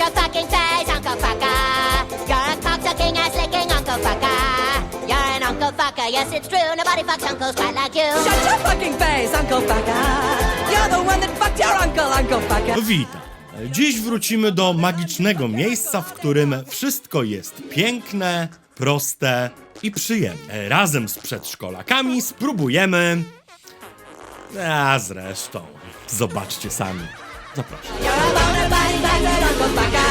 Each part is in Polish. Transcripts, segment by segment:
your fucking face, Uncle Fucker. You're a cocksucking ass licking Uncle Fucker. You're an Uncle Fucker, yes it's true. Nobody fucks uncles quite like you. Shut your fucking face, Uncle Fucker. You're the one that fucked your uncle, Uncle Fucker. Witam. Dziś wrócimy do magicznego miejsca, w którym wszystko jest piękne, proste i przyjemne. Razem z przedszkolakami spróbujemy. A zresztą, zobaczcie sami. Zapraszam. You're a bona fide bastard Uncle Fucker.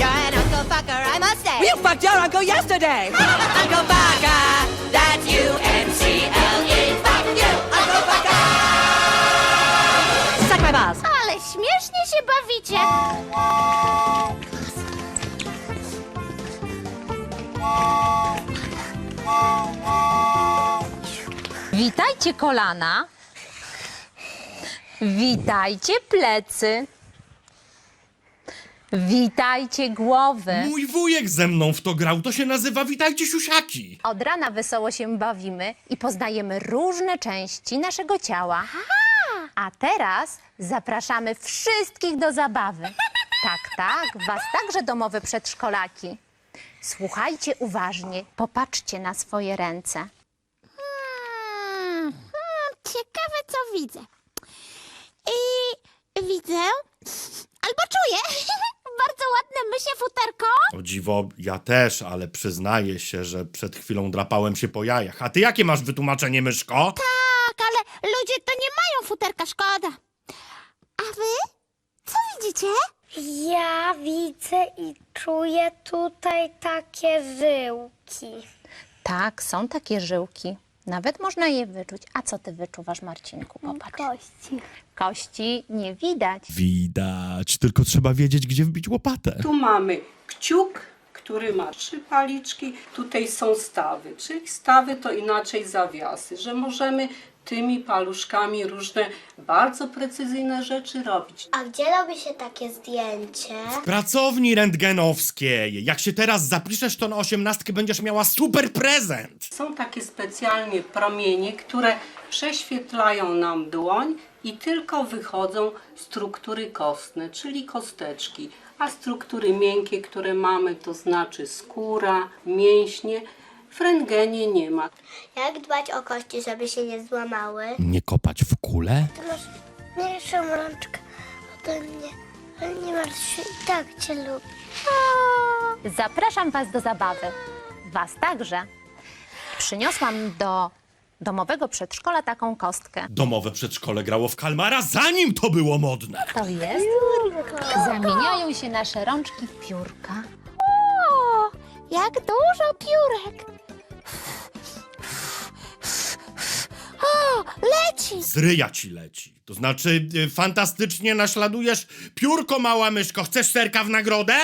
You're an Uncle Fucker, I must say. You fucked your uncle yesterday. Uncle Fucker, that's U-N-C-L-E. Fuck you, Uncle Fucker. Suck my balls. Ale śmiesznie się bawicie. Witajcie kolana. Witajcie plecy. Witajcie głowy. Mój wujek ze mną w to grał, to się nazywa Witajcie Siusiaki. Od rana wesoło się bawimy i poznajemy różne części naszego ciała. A teraz zapraszamy wszystkich do zabawy. Tak, tak, was także domowe przedszkolaki. Słuchajcie uważnie, popatrzcie na swoje ręce. Hmm, hmm, ciekawe, co widzę. I widzę, albo czuję, bardzo ładne mysie futerko. O dziwo, ja też, ale przyznaję się, że przed chwilą drapałem się po jajach. A ty jakie masz wytłumaczenie, myszko? Tak, ale ludzie to nie mają futerka, szkoda. A wy? Co widzicie? Ja widzę i czuję tutaj takie żyłki. Tak, są takie żyłki. Nawet można je wyczuć. A co ty wyczuwasz, Marcinku? Popatrz. Kości. Kości nie widać. Widać, tylko trzeba wiedzieć, gdzie wbić łopatę. Tu mamy kciuk, który ma trzy paliczki. Tutaj są stawy, czyli stawy to inaczej zawiasy, że możemy tymi paluszkami różne bardzo precyzyjne rzeczy robić. A gdzie robi się takie zdjęcie? Pracowni rentgenowskiej. Jak się teraz zapiszesz, to na osiemnastkę będziesz miała super prezent. Są takie specjalnie promienie, które prześwietlają nam dłoń i tylko wychodzą struktury kostne, czyli kosteczki. A struktury miękkie, które mamy, to znaczy skóra, mięśnie, w rentgenie nie ma. Jak dbać o kości, żeby się nie złamały? Nie kopać w kulę? Masz mniejszą rączkę ode mnie, ale nie martw się, i tak cię lubię. Zapraszam Was do zabawy. Was także. Przyniosłam do domowego przedszkola taką kostkę. Domowe przedszkole grało w kalmara, zanim to było modne. To jest. Zamieniają się nasze rączki w piórka. Jak dużo piórek. O, leci. Z ryja ci leci. To znaczy, y, fantastycznie naśladujesz piórko, mała myszko. Chcesz serka w nagrodę?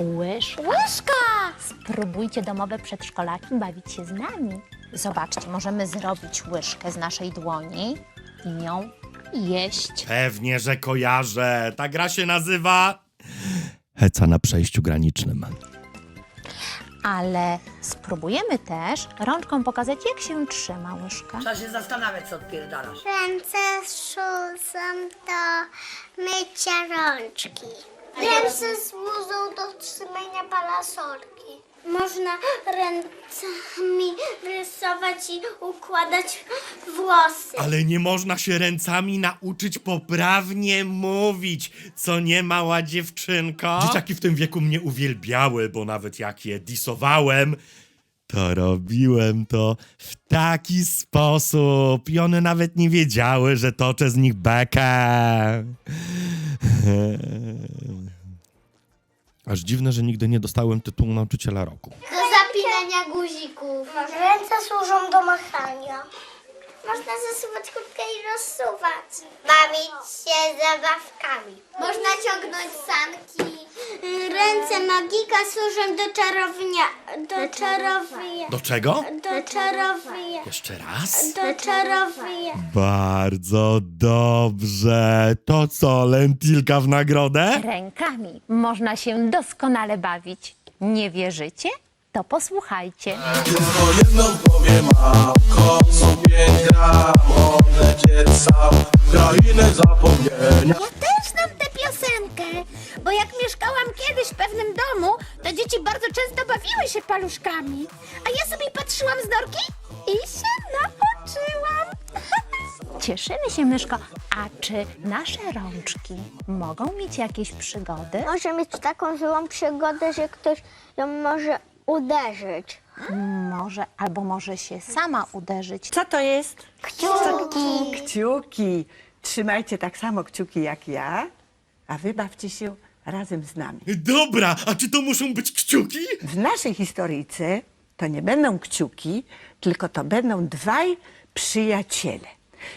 Łyżka. Łyżka. Spróbujcie domowe przedszkolaki bawić się z nami. Zobaczcie, możemy zrobić łyżkę z naszej dłoni i nią jeść. Pewnie, że kojarzę. Ta gra się nazywa... Heca na przejściu granicznym. Ale spróbujemy też rączką pokazać, jak się trzyma łyżka. Trzeba się zastanawiać, co odpierdalasz. Ręce służą do mycia rączki. Ręce służą do trzymania parasolki. Można ręcami rysować i układać włosy. Ale nie można się ręcami nauczyć poprawnie mówić, co nie mała dziewczynko. Dzieciaki w tym wieku mnie uwielbiały, bo nawet jak je disowałem, to robiłem to w taki sposób. I one nawet nie wiedziały, że toczę z nich bekę. Aż dziwne, że nigdy nie dostałem tytułu nauczyciela roku. Do zapinania guzików. Ręce służą do machania. Można zasuwać kubkę i rozsuwać. Bawić się zabawkami. Można ciągnąć sanki. Ręce magika służą do czarownia. Do czarownia. Do czego? Do czarownia. Jeszcze raz? Do czarownia. Bardzo dobrze. To co, lentilka w nagrodę? Rękami można się doskonale bawić. Nie wierzycie? To posłuchajcie. Tylko jedno w głowie mam pięć gram Odlecieć sam Krainę zapomnienia Ja też znam tę piosenkę. bo jak mieszkałam kiedyś w pewnym domu, to dzieci bardzo często bawiły się paluszkami. A ja sobie patrzyłam z norki i się nauczyłam. Cieszymy się, Myszko. A czy nasze rączki mogą mieć jakieś przygody? Może mieć taką złą przygodę, że ktoś ją może uderzyć. Może, albo może się sama uderzyć. Co to jest? Kciuki. Kciuki. Trzymajcie tak samo kciuki jak ja, a wy bawcie się razem z nami. Dobra, a czy to muszą być kciuki? W naszej historyjce to nie będą kciuki, tylko to będą dwaj przyjaciele.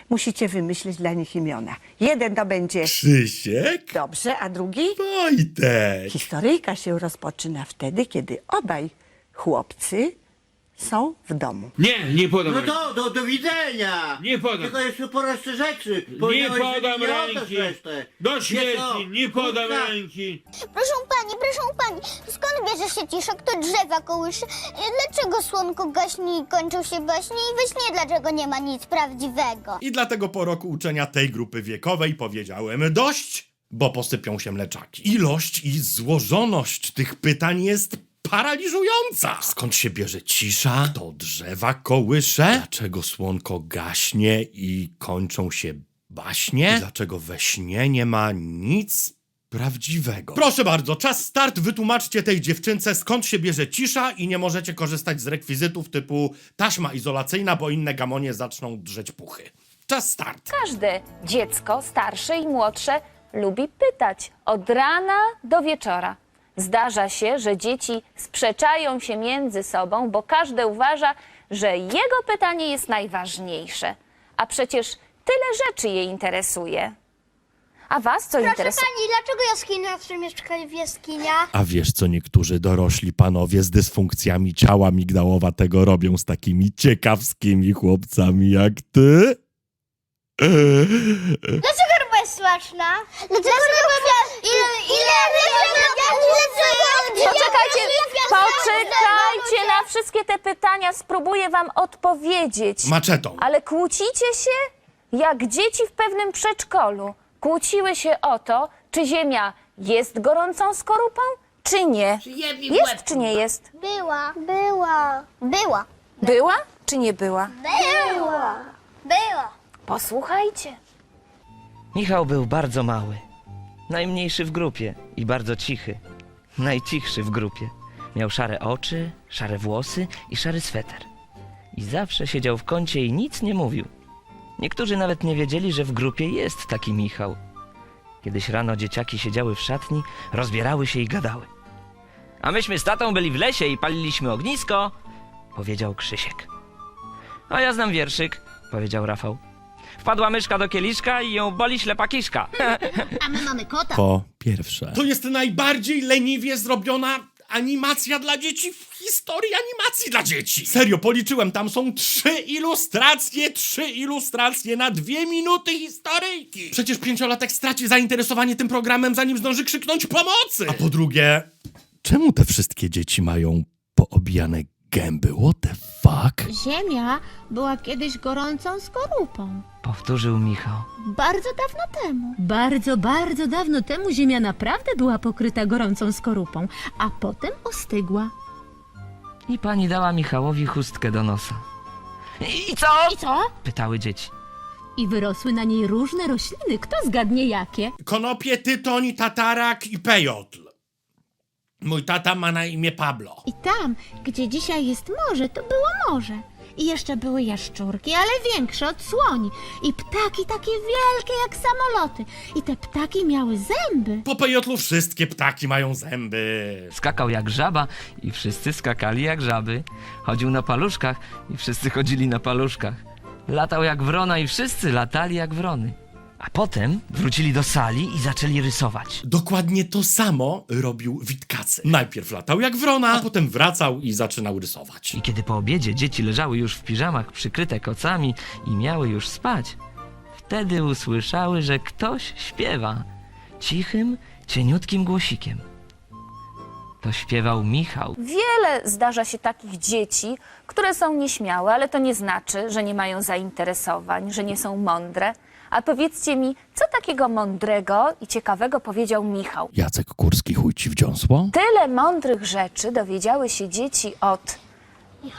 Musicie wymyślić dla nich imiona. Jeden to będzie Krzysiek? dobrze, a drugi? Wojtek. Historyjka się rozpoczyna wtedy, kiedy obaj chłopcy są w domu. Nie, nie podam No ręki. to, do, do widzenia! Nie podam. Tylko jeszcze po raz rzeczy. Nie Powiedziałeś, że podam nie oddasz ręki. resztę. Do śmierci, nie podam Kurka. ręki. Proszę pani, proszę pani, skąd bierze się cisza, kto drzewa kołysze? Dlaczego słonko gaśnie i kończą się baśnie i we śnie dlaczego nie ma nic prawdziwego? I dlatego po roku uczenia tej grupy wiekowej powiedziałem dość, bo posypią się mleczaki. Ilość i złożoność tych pytań jest paraliżująca. Skąd się bierze cisza? Kto drzewa kołysze? Dlaczego słonko gaśnie i kończą się baśnie? Dlaczego we śnie nie ma nic prawdziwego? Proszę bardzo, czas start. Wytłumaczcie tej dziewczynce, skąd się bierze cisza i nie możecie korzystać z rekwizytów typu taśma izolacyjna, bo inne gamonie zaczną drzeć puchy. Czas start. Każde dziecko, starsze i młodsze, lubi pytać od rana do wieczora. Zdarza się, że dzieci sprzeczają się między sobą, bo każde uważa, że jego pytanie jest najważniejsze. A przecież tyle rzeczy je interesuje. A was co interesuje? pani, dlaczego jaskinia w czym w jaskinia? A wiesz, co niektórzy dorośli panowie z dysfunkcjami ciała migdałowatego robią z takimi ciekawskimi chłopcami jak ty? Dlaczego jest smaczna? Dlaczego. Ile... Ile... Poczekajcie, poczekajcie na wszystkie te pytania, spróbuję wam odpowiedzieć. Maczetą. Ale kłócicie się jak dzieci w pewnym przedszkolu. Kłóciły się o to, czy ziemia jest gorącą skorupą, czy nie. Jest czy nie jest? Była. Była. Była. Była czy nie była? Była. Była. Posłuchajcie. Michał był bardzo mały. Najmniejszy w grupie i bardzo cichy. Najcichszy w grupie. Miał szare oczy, szare włosy i szary sweter. I zawsze siedział w kącie i nic nie mówił. Niektórzy nawet nie wiedzieli, że w grupie jest taki Michał. Kiedyś rano dzieciaki siedziały w szatni, rozbierały się i gadały. A myśmy z tatą byli w lesie i paliliśmy ognisko, powiedział Krzysiek. A ja znam wierszyk, powiedział Rafał. Wpadła myszka do kieliszka i ją boli ślepa kiszka. A my mamy kota. Po pierwsze. To jest najbardziej leniwie zrobiona animacja dla dzieci w historii animacji dla dzieci. Serio, policzyłem, tam są trzy ilustracje, trzy ilustracje na dwie minuty historyjki. Przecież pięciolatek straci zainteresowanie tym programem, zanim zdąży krzyknąć pomocy. A po drugie, czemu te wszystkie dzieci mają poobijane gęby? What the fuck? Ziemia była kiedyś gorącą skorupą. Powtórzył Michał. Bardzo dawno temu. Bardzo, bardzo dawno temu Ziemia naprawdę była pokryta gorącą skorupą, a potem ostygła. I pani dała Michałowi chustkę do nosa. I co? I co? Pytały dzieci. I wyrosły na niej różne rośliny. Kto zgadnie jakie? Konopie, tytoń, tatarak i pejotl. Mój tata ma na imię Pablo. I tam, gdzie dzisiaj jest morze, to było morze. I jeszcze były jaszczurki, ale większe od słoni. I ptaki takie wielkie jak samoloty. I te ptaki miały zęby. Po pejotlu wszystkie ptaki mają zęby. Skakał jak żaba i wszyscy skakali jak żaby. Chodził na paluszkach i wszyscy chodzili na paluszkach. Latał jak wrona i wszyscy latali jak wrony. A potem wrócili do sali i zaczęli rysować. Dokładnie to samo robił Witkacy. Najpierw latał jak wrona, a potem wracał i zaczynał rysować. I kiedy po obiedzie dzieci leżały już w piżamach przykryte kocami i miały już spać, wtedy usłyszały, że ktoś śpiewa cichym, cieniutkim głosikiem. To śpiewał Michał. Wiele zdarza się takich dzieci, które są nieśmiałe, ale to nie znaczy, że nie mają zainteresowań, że nie są mądre. A powiedzcie mi, co takiego mądrego i ciekawego powiedział Michał? Jacek Kurski chuj ci w dziąsło? Tyle mądrych rzeczy dowiedziały się dzieci od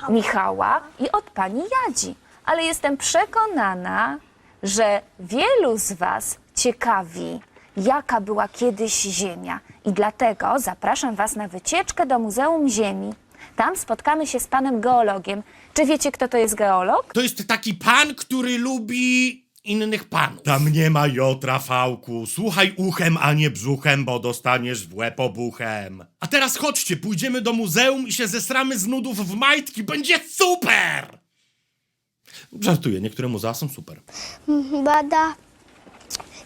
Michała i od pani Jadzi. Ale jestem przekonana, że wielu z Was ciekawi, jaka była kiedyś Ziemia. I dlatego zapraszam Was na wycieczkę do Muzeum Ziemi. Tam spotkamy się z panem geologiem. Czy wiecie, kto to jest geolog? To jest taki pan, który lubi innych panów. Tam nie ma Jotra, Fałku. Słuchaj uchem, a nie brzuchem, bo dostaniesz w łeb obuchem. A teraz chodźcie, pójdziemy do muzeum i się zesramy z nudów w majtki. Będzie super! Żartuję, niektóre muzea są super. Bada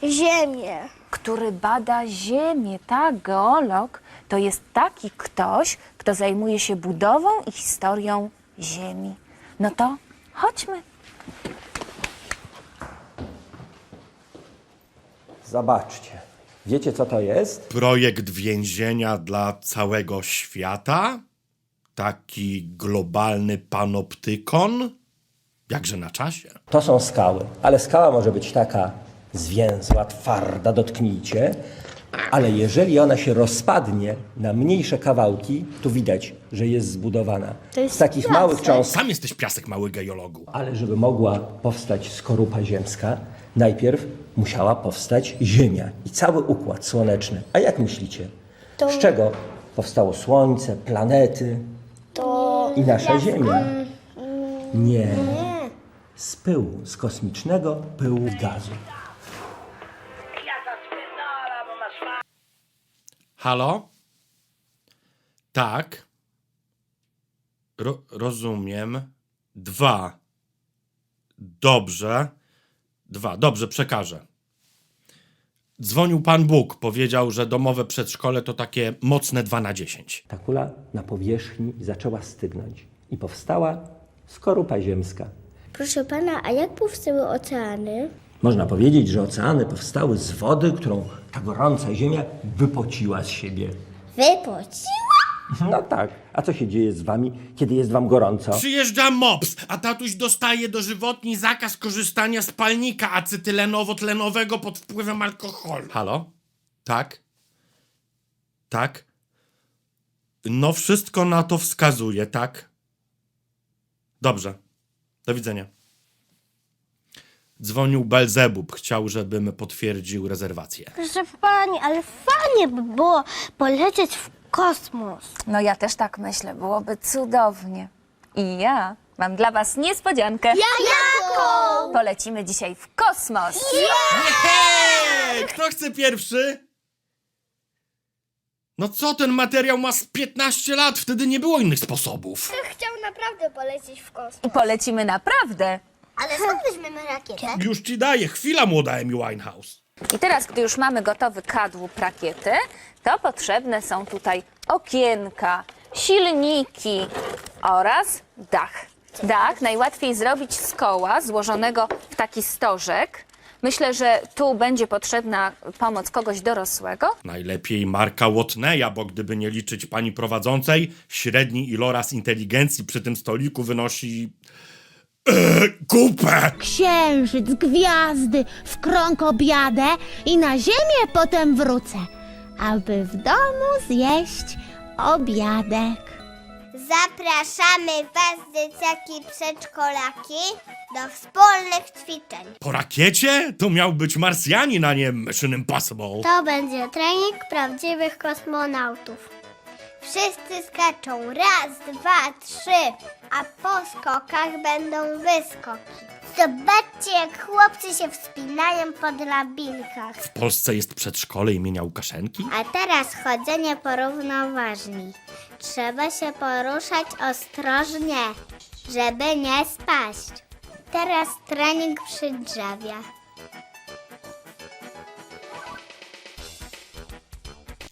ziemię. który bada Ziemię. Tak, geolog to jest taki ktoś, kto zajmuje się budową i historią Ziemi. No to chodźmy. Zobaczcie. Wiecie, co to jest? Projekt więzienia dla całego świata? Taki globalny panoptykon? Jakże na czasie. To są skały, ale skała może być taka zwięzła, twarda, dotknijcie, ale jeżeli ona się rozpadnie na mniejsze kawałki, to widać, że jest zbudowana z takich małych cząstek. Sam jesteś piasek, mały geologu. Ale żeby mogła powstać skorupa ziemska, najpierw musiała powstać Ziemia i cały układ słoneczny. A jak myślicie? Z czego powstało Słońce, planety To i nasza Ziemia? Nie. Z pyłu, z kosmicznego pyłu gazu. Halo? Tak. Ro- rozumiem. Dwa. Dobrze. Dwa. Dobrze, przekażę. Dzwonił pan Bóg. Powiedział, że domowe przedszkole to takie mocne 2 na 10. Ta kula na powierzchni zaczęła stygnąć i powstała skorupa ziemska. Proszę pana, a jak powstały oceany? Można powiedzieć, że oceany powstały z wody, którą ta gorąca ziemia wypociła z siebie. Wypociła? No tak. A co się dzieje z wami, kiedy jest wam gorąco? Przyjeżdża MOPS, a tatuś dostaje dożywotni zakaz korzystania z palnika acetylenowo-tlenowego pod wpływem alkoholu. Halo? Tak? Tak? No wszystko na to wskazuje, tak? Dobrze. Do widzenia. Dzwonił Belzebub, chciał, żebym potwierdził rezerwację. Proszę pani, ale fajnie by było polecieć w kosmos. No ja też tak myślę, byłoby cudownie. I ja mam dla was niespodziankę. Jaką? Polecimy dzisiaj w kosmos. Hej! Kto chce pierwszy? No co, ten materiał ma z 15 lat, wtedy nie było innych sposobów. Chciał naprawdę polecieć w kosmos. I polecimy naprawdę. Ale skąd weźmiemy rakietę? Już ci daję, chwila młoda Amy Winehouse. I teraz, gdy już mamy gotowy kadłub rakiety, to potrzebne są tutaj okienka, silniki oraz dach. Dach najłatwiej zrobić z koła złożonego w taki stożek. Myślę, że tu będzie potrzebna pomoc kogoś dorosłego. Najlepiej Marka Watneya, bo gdyby nie liczyć pani prowadzącej, średni iloraz inteligencji przy tym stoliku wynosi... Kupę! Księżyc, gwiazdy, w krąg objadę i na ziemię potem wrócę, aby w domu zjeść obiadek. Zapraszamy Was, dzieciaki przedszkolaki, do wspólnych ćwiczeń. Po rakiecie? To miał być Marsjanin, a nie Mission Impossible. To będzie trening prawdziwych kosmonautów. Wszyscy skaczą raz, dwa, trzy, a po skokach będą wyskoki. Zobaczcie, jak chłopcy się wspinają po drabinkach. W Polsce jest przedszkole imienia Łukaszenki? A teraz chodzenie porównoważni. Trzeba się poruszać ostrożnie, żeby nie spaść. Teraz trening przy drzewie.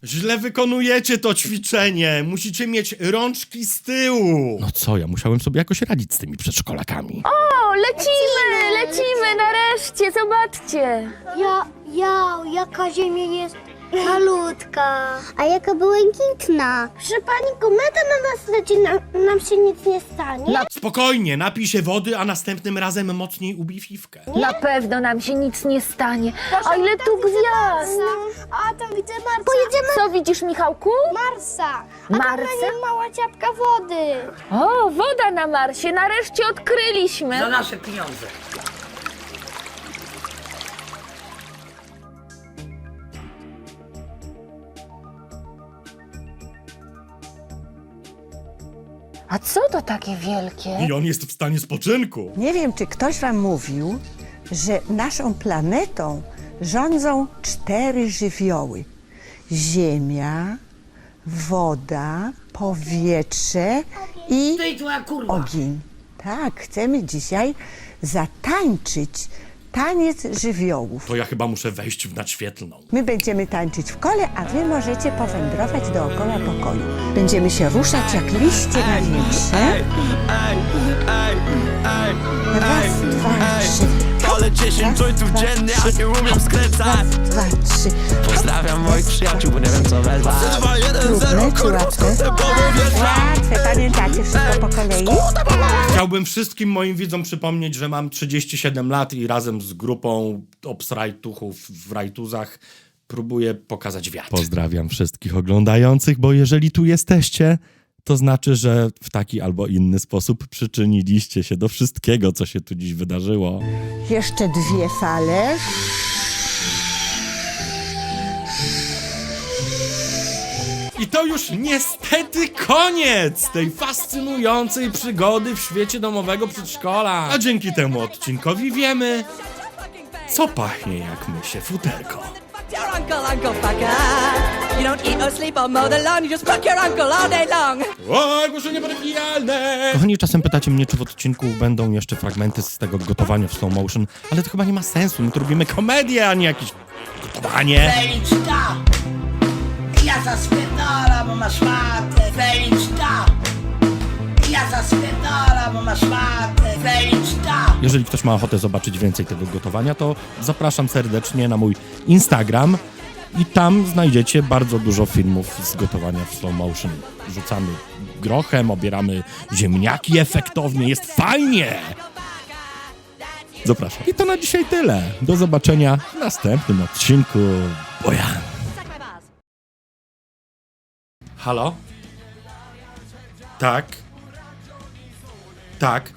Źle wykonujecie to ćwiczenie. Musicie mieć rączki z tyłu. No co, ja musiałem sobie jakoś radzić z tymi przedszkolakami. O, lecimy, lecimy nareszcie, zobaczcie. Ja, ja, jaka ziemia jest malutka. A jaka błękitna? Że pani kometa na nas leci, nam, nam się nic nie stanie? Spokojnie, napij się wody, a następnym razem mocniej ubij fifkę. Na pewno nam się nic nie stanie. A ile tu gwiazd! A to widzę Marsa. Pojedziemy Co widzisz, Michałku? Marsa. A Marsa? tam będzie mała ciapka wody. O, woda na Marsie, nareszcie odkryliśmy. Za nasze pieniądze. A co to takie wielkie? I on jest w stanie spoczynku. Nie wiem, czy ktoś wam mówił, że naszą planetą rządzą cztery żywioły. Ziemia, woda, powietrze i Ty kurwa. ogień. Tak, chcemy dzisiaj zatańczyć taniec żywiołów. To ja chyba muszę wejść w nadświetlną. My będziemy tańczyć w kole, a wy możecie powędrować dookoła pokoju. Będziemy się ruszać jak liście na wietrze. Raz, dwa, trzy. Ale 10 jointów dziennie, a nie umiem skręcać Raz, dwa, trzy. Pozdrawiam moich przyjaciół, bo nie wiem co wezwać 2, 1, Trudne 0, czy kurwa, łatwe? skąd te powiesz Łatwe, pamiętacie wszystko po kolei? Chciałbym wszystkim moim widzom przypomnieć, że mam 37 lat i razem z grupą obsrajtuchów w rajtuzach próbuję pokazać wiatr. Pozdrawiam wszystkich oglądających, bo jeżeli tu jesteście, to znaczy, że w taki albo inny sposób przyczyniliście się do wszystkiego, co się tu dziś wydarzyło. Jeszcze dwie fale. I to już niestety koniec tej fascynującej przygody w świecie domowego przedszkola. A dzięki temu odcinkowi wiemy, co pachnie jak mysie futerko. You don't eat or sleep or mow the lawn, you just fuck your uncle all day long. O, ogłoszenie parafialne! Kochani, czasem pytacie mnie, czy w odcinku będą jeszcze fragmenty z tego gotowania w slow motion, ale to chyba nie ma sensu. My tu robimy komedię, a nie jakieś gotowanie. Feliczka! Ja zaspierdala, bo masz matę. Feliczka! Ja zaspierdala, bo masz matę. Feliczka! Jeżeli ktoś ma ochotę zobaczyć więcej tego gotowania, to zapraszam serdecznie na mój Instagram i tam znajdziecie bardzo dużo filmów z gotowania w slow motion. Rzucamy grochem, obieramy ziemniaki efektownie, jest fajnie! Zapraszam. I to na dzisiaj tyle. Do zobaczenia w następnym odcinku Bojan. Halo? Tak? Tak.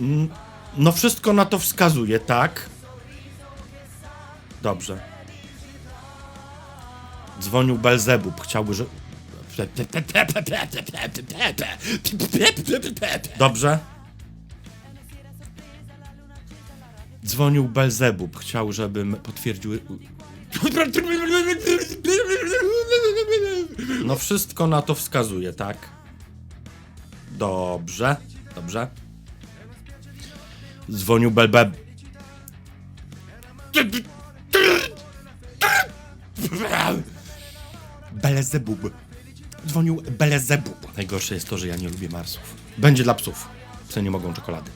Mm, No wszystko na to wskazuje, tak? Dobrze. Dzwonił Belzebub, chciałby, że... Dobrze. Dzwonił Belzebub, chciał, żebym potwierdził... No wszystko na to wskazuje, tak? Dobrze, dobrze. Dzwonił Belbeb. Belezebub. Dzwonił Belezebub. Najgorsze jest to, że ja nie lubię Marsów. Będzie dla psów. Psy nie mogą czekolady.